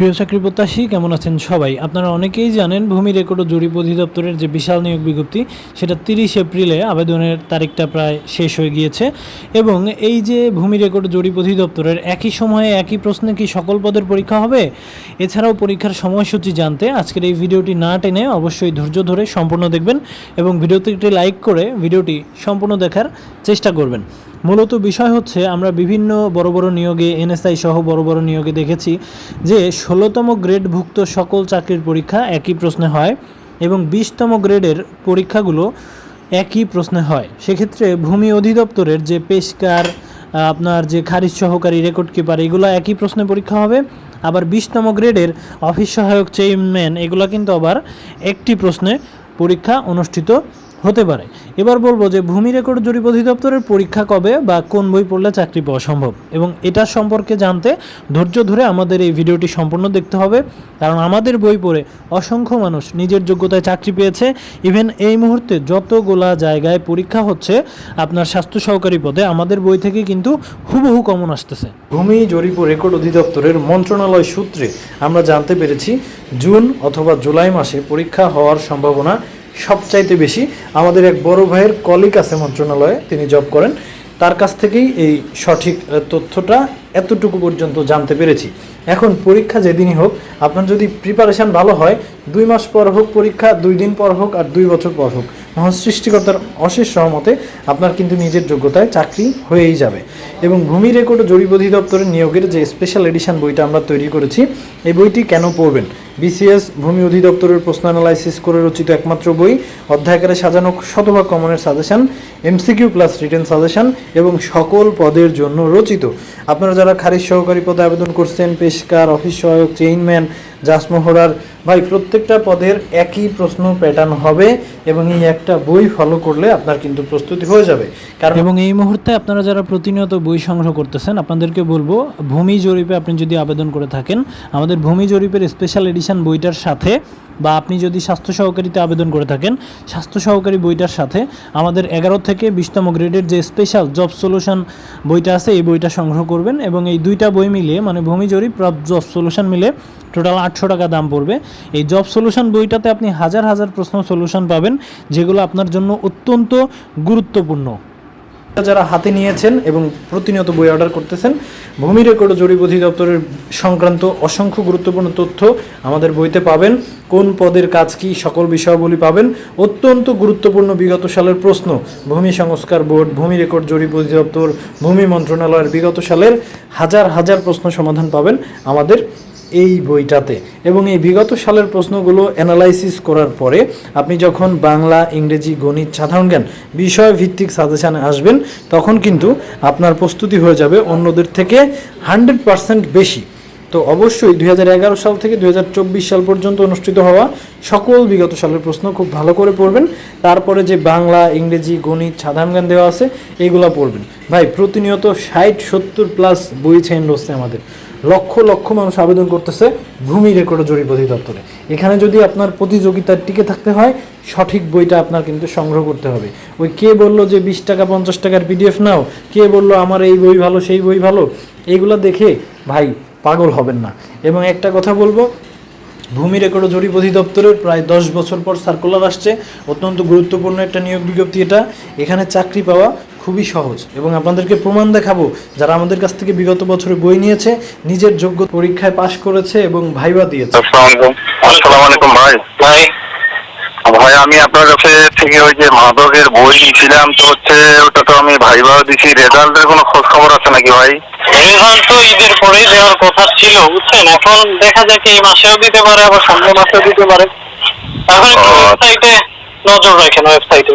প্রিয় চাকরি প্রত্যাশী, কেমন আছেন সবাই? আপনারা অনেকেই জানেন, ভূমি রেকর্ড ও জরিপ অধিদপ্তরের যে বিশাল নিয়োগ বিজ্ঞপ্তি, সেটা তিরিশ এপ্রিলে আবেদনের তারিখটা প্রায় শেষ হয়ে গিয়েছে। এবং এই যে ভূমি রেকর্ড জরিপ অধিদপ্তরের একই সময়ে একই প্রশ্নে কি সকল পদের পরীক্ষা হবে? এছাড়াও পরীক্ষার সময়সূচি জানতে আজকের এই ভিডিওটি না টেনে অবশ্যই ধৈর্য ধরে সম্পূর্ণ দেখবেন এবং ভিডিওতে একটি লাইক করে ভিডিওটি সম্পূর্ণ দেখার চেষ্টা করবেন। মূলত বিষয় হচ্ছে আমরা বিভিন্ন বড় বড় নিয়োগে এনএসআই সহ বড় বড় নিয়োগে দেখেছি যে ষোলোতম গ্রেডভুক্ত সকল চাকরির পরীক্ষা একই প্রশ্নে হয় এবং বিশতম গ্রেডের পরীক্ষাগুলো একই প্রশ্নে হয়। সেক্ষেত্রে ভূমি অধিদপ্তরের যে পেশকার, আপনার যে খারিজ সহকারী রেকর্ড কিপার এগুলো একই প্রশ্নে পরীক্ষা হবে। আবার বিশতম গ্রেডের অফিস সহায়ক চেয়ারম্যান এগুলো কিন্তু আবার একটি প্রশ্নে পরীক্ষা অনুষ্ঠিত হতে পারে। এবার বলব যে, ভূমি রেকর্ড জরিপ অধিদপ্তরের পরীক্ষা কবে বা কোন বই পড়লে চাকরি পাওয়া সম্ভব? এবং এটা সম্পর্কে জানতে ধৈর্য ধরে আমাদের এই ভিডিওটি সম্পূর্ণ দেখতে হবে। কারণ আমাদের বই পড়ে অসংখ্য মানুষ নিজের যোগ্যতায় চাকরি পেয়েছে। ইভেন এই মুহূর্তে যতগুলা জায়গায় পরীক্ষা হচ্ছে, আপনার স্বাস্থ্য সহকারী পদে আমাদের বই থেকে কিন্তু হুবহু কমন আসতেছে। ভূমি জরিপ রেকর্ড অধিদপ্তরের মন্ত্রণালয় সূত্রে আমরা জানতে পেরেছি, জুন অথবা জুলাই মাসে পরীক্ষা হওয়ার সম্ভাবনা সবচাইতে বেশি। আমাদের এক বড় ভাইয়ের কলিক আছে মন্ত্রণালয়ে, তিনি জব করেন। তার কাছ থেকেই এই সঠিক তথ্যটা এতটুকু পর্যন্ত জানতে পেরেছি। এখন পরীক্ষা যেদিনই হোক, আপনার যদি প্রিপারেশান ভালো হয়, দুই মাস পর হোক পরীক্ষা, দুই দিন পর হোক আর দুই বছর পর হোক, মহান সৃষ্টিকর্তার অশেষ সহমতে আপনার কিন্তু নিজের যোগ্যতায় চাকরি হয়েই যাবে। এবং ভূমি রেকর্ড জরিপ অধিদপ্তরের নিয়োগের যে স্পেশাল এডিশন বইটা আমরা তৈরি করেছি, এই বইটি কেন পড়বেন? বিসিএস ভূমি অধিদপ্তরের প্রশ্ন অ্যানালাইসিস করে রচিত একমাত্র বই, অধ্যায়কারে সাজানো শতভাগ কমনের suggestion MCQ plus written suggestion এবং সকল পদের জন্য রচিত। আপনারা যারা খারিজ সহকারী পদে আবেদন করছেন পেশকার অফিস সহায়ক চেইনম্যান জাসমোহরার ভাই, প্রত্যেকটা পদের একই প্রশ্ন প্যাটার্ন হবে এবং এই একটা বই ফলো করলে আপনার কিন্তু প্রস্তুতি হয়ে যাবে। কারণ এবং এই মুহূর্তে আপনারা যারা প্রতিনিয়ত বই সংগ্রহ করতেছেন, আপনাদেরকে বলব, ভূমি জরিপে আপনি যদি আবেদন করে থাকেন, আমাদের ভূমি জরিপের স্পেশাল এডিশন বইটার সাথে বা আপনি যদি স্বাস্থ্য সহকারীতে আবেদন করে থাকেন, স্বাস্থ্য সহকারী বইটার সাথে আমাদের এগারো থেকে বিশতম গ্রেডের যে স্পেশাল জব সলিউশন বইটা আছে, এই বইটা সংগ্রহ করবেন এবং এই দুইটা বই মিলিয়ে মানে ভূমি জরিপ জব সলিউশন মিলে টোটাল আটশো টাকা দাম পড়বে। এই জব সলিউশন বইটাতে আপনি হাজার হাজার প্রশ্ন সলিউশন পাবেন, যেগুলো আপনার জন্য অত্যন্ত গুরুত্বপূর্ণ। যারা হাতে নিয়েছেন এবং প্রতিনিয়ত বই অর্ডার করতেছেন, ভূমি রেকর্ড জরিপ অধিদপ্তরের সংক্রান্ত অসংখ্য গুরুত্বপূর্ণ তথ্য আমাদের বইতে পাবেন। কোন পদের কাজ কি, সকল বিষয়াবলী পাবেন। অত্যন্ত গুরুত্বপূর্ণ বিগত সালের প্রশ্ন, ভূমি সংস্কার বোর্ড, ভূমি রেকর্ড জরিপ অধিদপ্তর, ভূমি মন্ত্রণালয়ের বিগত সালের হাজার হাজার প্রশ্ন সমাধান পাবেন আমাদের এই বইটাতে। এবং এই বিগত সালের প্রশ্নগুলো অ্যানালাইসিস করার পরে আপনি যখন বাংলা, ইংরেজি, গণিত, সাধারণ জ্ঞান বিষয় ভিত্তিক সাজেশানে আসবেন, তখন কিন্তু আপনার প্রস্তুতি হয়ে যাবে অন্যদের থেকে হান্ড্রেড পার্সেন্ট বেশি। তো অবশ্যই দুই হাজার এগারো সাল থেকে দু হাজার চব্বিশ সাল পর্যন্ত অনুষ্ঠিত হওয়া সকল বিগত সালের প্রশ্ন খুব ভালো করে পড়বেন। তারপরে যে বাংলা, ইংরেজি, গণিত, সাধারণ জ্ঞান দেওয়া আছে এইগুলো পড়বেন। ভাই, প্রতিনিয়ত ষাট, সত্তর প্লাস বই চেঞ্জ হচ্ছে আমাদের। লক্ষ লক্ষ মানুষ আবেদন করতেছে ভূমি রেকর্ড জরিপ অধিদপ্তরে। এখানে যদি আপনার প্রতিযোগিতার টিকে থাকতে হয়, সঠিক বইটা আপনার কিন্তু সংগ্রহ করতে হবে। ওই কে বলল যে বিশ টাকা, পঞ্চাশ টাকার পিডিএফ নাও, কে বলল আমার এই বই ভালো, সেই বই ভালো এইগুলো দেখে ভাই পাগল হবেন না। এবং একটা কথা বলব ভূমি রেকর্ড ও জরিপ অধিদপ্তরের প্রায় দশ বছর পর সার্কুলার আসছে। অত্যন্ত গুরুত্বপূর্ণ একটা নিয়োগ বিজ্ঞপ্তি এটা। এখানে চাকরি পাওয়া খুবই সহজ এবং আপনাদেরকে প্রমাণ দেখাবো যারা আমাদের কাছ থেকে বিগত বছরে বই নিয়েছে নিজের যোগ্য পরীক্ষায় পাশ করেছে এবং ভাইবা দিয়েছে। আসসালামু আসসালামু আলাইকুম ভাই। ভাই ভাই আমি আপনার কাছে থেকে ওই যে মাদকের বই নিয়েছিলাম তো হচ্ছে ওটা তো আমি ভাইভাও দিছি। রেজাল্টের কোনো খোঁজ খবর আছে নাকি ভাই? রেজাল্ট তো ঈদের পরেই দেওয়ার কথা ছিল বুঝছেন? এখন দেখা যাক এই মাসেও দিতে পারে আবার সামনে মাসেও দিতে পারে। এখন ওয়েবসাইটে নজর রাখেন ওয়েবসাইটে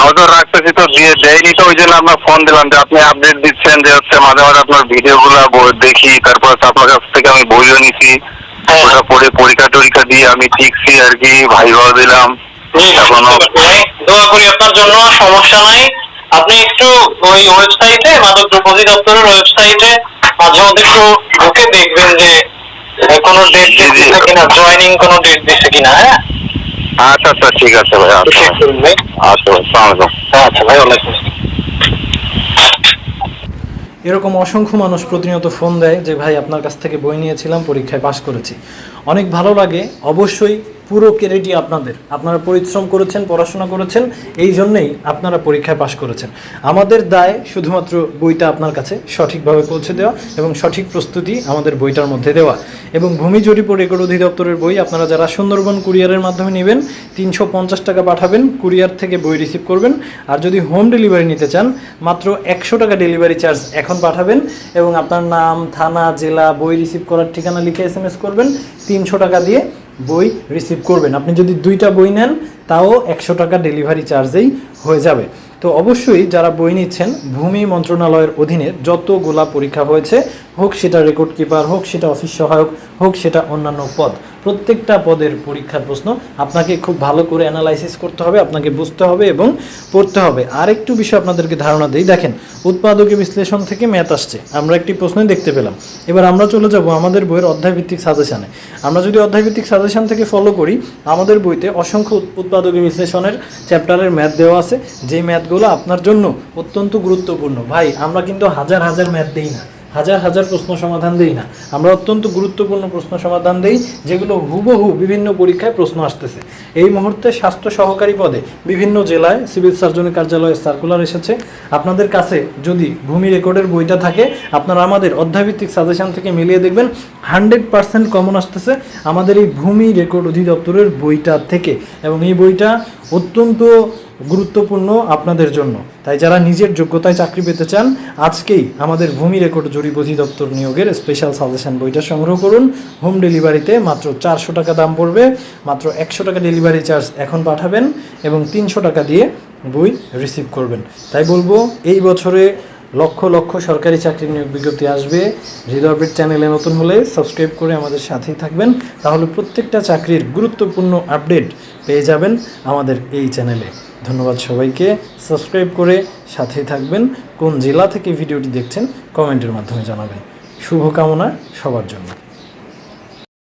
নজর রাখতেছি তো দিয়ে দেয়নি তো ওই জন্য আপনার ফোন দিলাম যে আপনি আপডেট দিচ্ছেন যে হচ্ছে মাঝে মাঝে আপনার ভিডিওগুলো দেখি তারপর আপনার কাছ থেকে আমি বইও নিছি। হ্যাঁ। ওটা পড়ে পরীক্ষা টরীক্ষা দিয়ে আমি ঠিকছি আর কি ভাইভাও দিলাম। দোয়া করি আপনার জন্য সমস্যা নাই। আপনি একটু ওই ওয়েবসাইটে মাদক দ্রব্য অধিদপ্তরের ওয়েবসাইটে মাঝে মধ্যে একটু ঢুকে দেখবেন যে কোনো ডেট। দিচ্ছে কিনা জয়েনিং কোনো ডেট দিচ্ছে কিনা হ্যাঁ? আচ্ছা আচ্ছা ঠিক আছে ভাই আচ্ছা ভাই। আচ্ছা ভাই আচ্ছা ওয়ালাইকুম এরকম অসংখ্য মানুষ প্রতিনিয়ত ফোন দেয় যে ভাই আপনার কাছ থেকে বই নিয়েছিলাম পরীক্ষায় পাশ করেছি। অনেক ভালো লাগে অবশ্যই পুরো ক্রেডিটই আপনাদের। আপনারা পরিশ্রম করেছেন পড়াশোনা করেছেন এই জন্যেই আপনারা পরীক্ষায় পাশ করেছেন। আমাদের দায় শুধুমাত্র বইটা আপনার কাছে সঠিকভাবে পৌঁছে দেওয়া এবং সঠিক প্রস্তুতি আমাদের বইটার মধ্যে দেওয়া। এবং ভূমি জরিপ ও রেকর্ড অধিদপ্তরের বই আপনারা যারা সুন্দরবন কুরিয়ারের মাধ্যমে নেবেন, তিনশো পঞ্চাশ টাকা পাঠাবেন, কুরিয়ার থেকে বই রিসিভ করবেন। আর যদি হোম ডেলিভারি নিতে চান, মাত্র একশো টাকা ডেলিভারি চার্জ এখন পাঠাবেন এবং আপনার নাম, থানা, জেলা, বই রিসিভ করার ঠিকানা লিখে এস এম এস করবেন। তিনশো টাকা দিয়ে বই রিসিভ করবেন। আপনি যদি দুইটা বই নেন, তাও একশো টাকা ডেলিভারি চার্জেই হয়ে যাবে। তো অবশ্যই যারা বই নিচ্ছেন, ভূমি মন্ত্রণালয়ের অধীনে যতগুলা পরীক্ষা হয়েছে, হোক সেটা রেকর্ড কিপার হোক সেটা অফিস সহায়ক, হোক সেটা অন্যান্য পদ প্রত্যেকটা পদের পরীক্ষার প্রশ্ন আপনাকে খুব ভালো করে অ্যানালাইসিস করতে হবে, আপনাকে বুঝতে হবে এবং পড়তে হবে। আর একটু বিষয় আপনাদেরকে ধারণা দিই, দেখেন উৎপাদকে বিশ্লেষণ থেকে ম্যাথ আসছে, আমরা একটি প্রশ্নই দেখতে পেলাম। এবার আমরা চলে যাব আমাদের বইয়ের অধ্যায়ভিত্তিক সাজেশানে আমরা যদি অধ্যায়ভিত্তিক সাজেশান থেকে ফলো করি, আমাদের বইতে অসংখ্য উৎ- উৎপাদকে বিশ্লেষণের চ্যাপ্টারের ম্যাথ দেওয়া আছে, যেই ম্যাথগুলো আপনার জন্য অত্যন্ত গুরুত্বপূর্ণ। ভাই, আমরা কিন্তু হাজার হাজার ম্যাথ দিই না। হাজার হাজার প্রশ্ন সমাধান দেই না। আমরা অত্যন্ত গুরুত্বপূর্ণ প্রশ্ন সমাধান দেই, যেগুলো হুবহু বিভিন্ন পরীক্ষায় প্রশ্ন আসতেছে। এই মুহূর্তে স্বাস্থ্য সহকারী পদে বিভিন্ন জেলায় সিভিল সার্জনের কার্যালয়ে সার্কুলার এসেছে। আপনাদের কাছে যদি ভূমি রেকর্ডের বইটা থাকে, আপনারা আমাদের অধ্যায়ভিত্তিক সাজেশন থেকে মিলিয়ে দেখবেন, হান্ড্রেড পার্সেন্ট কমন আসতেছে আমাদের এই ভূমি রেকর্ড অধিদপ্তরের বইটা থেকে। এবং এই বইটা অত্যন্ত গুরুত্বপূর্ণ আপনাদের জন্য। তাই যারা নিজের যোগ্যতায় চাকরি পেতে চান, আজকেই আমাদের ভূমি রেকর্ড জরিপ অধিদপ্তর নিয়োগের স্পেশাল সাজেশন বইটা সংগ্রহ করুন। হোম ডেলিভারিতে মাত্র চারশো টাকা দাম পড়বে, মাত্র একশো টাকা ডেলিভারি চার্জ এখন পাঠাবেন এবং তিনশো টাকা দিয়ে বই রিসিভ করবেন। তাই বলব, এই বছরে লক্ষ লক্ষ সরকারি চাকরি নিয়োগ বিজ্ঞপ্তি আসবে। হৃদয় আপডেট চ্যানেলে নতুন হলে সাবস্ক্রাইব করে আমাদের সাথেই থাকবেন। তাহলে প্রত্যেকটা চাকরির গুরুত্বপূর্ণ আপডেট পেয়ে যাবেন আমাদের এই চ্যানেলে। ধন্যবাদ সবাইকে। সাবস্ক্রাইব করে সাথে থাকবেন। কোন জেলা থেকে ভিডিওটি দেখছেন, কমেন্টের মাধ্যমে জানাবেন। শুভকামনা সবার জন্য।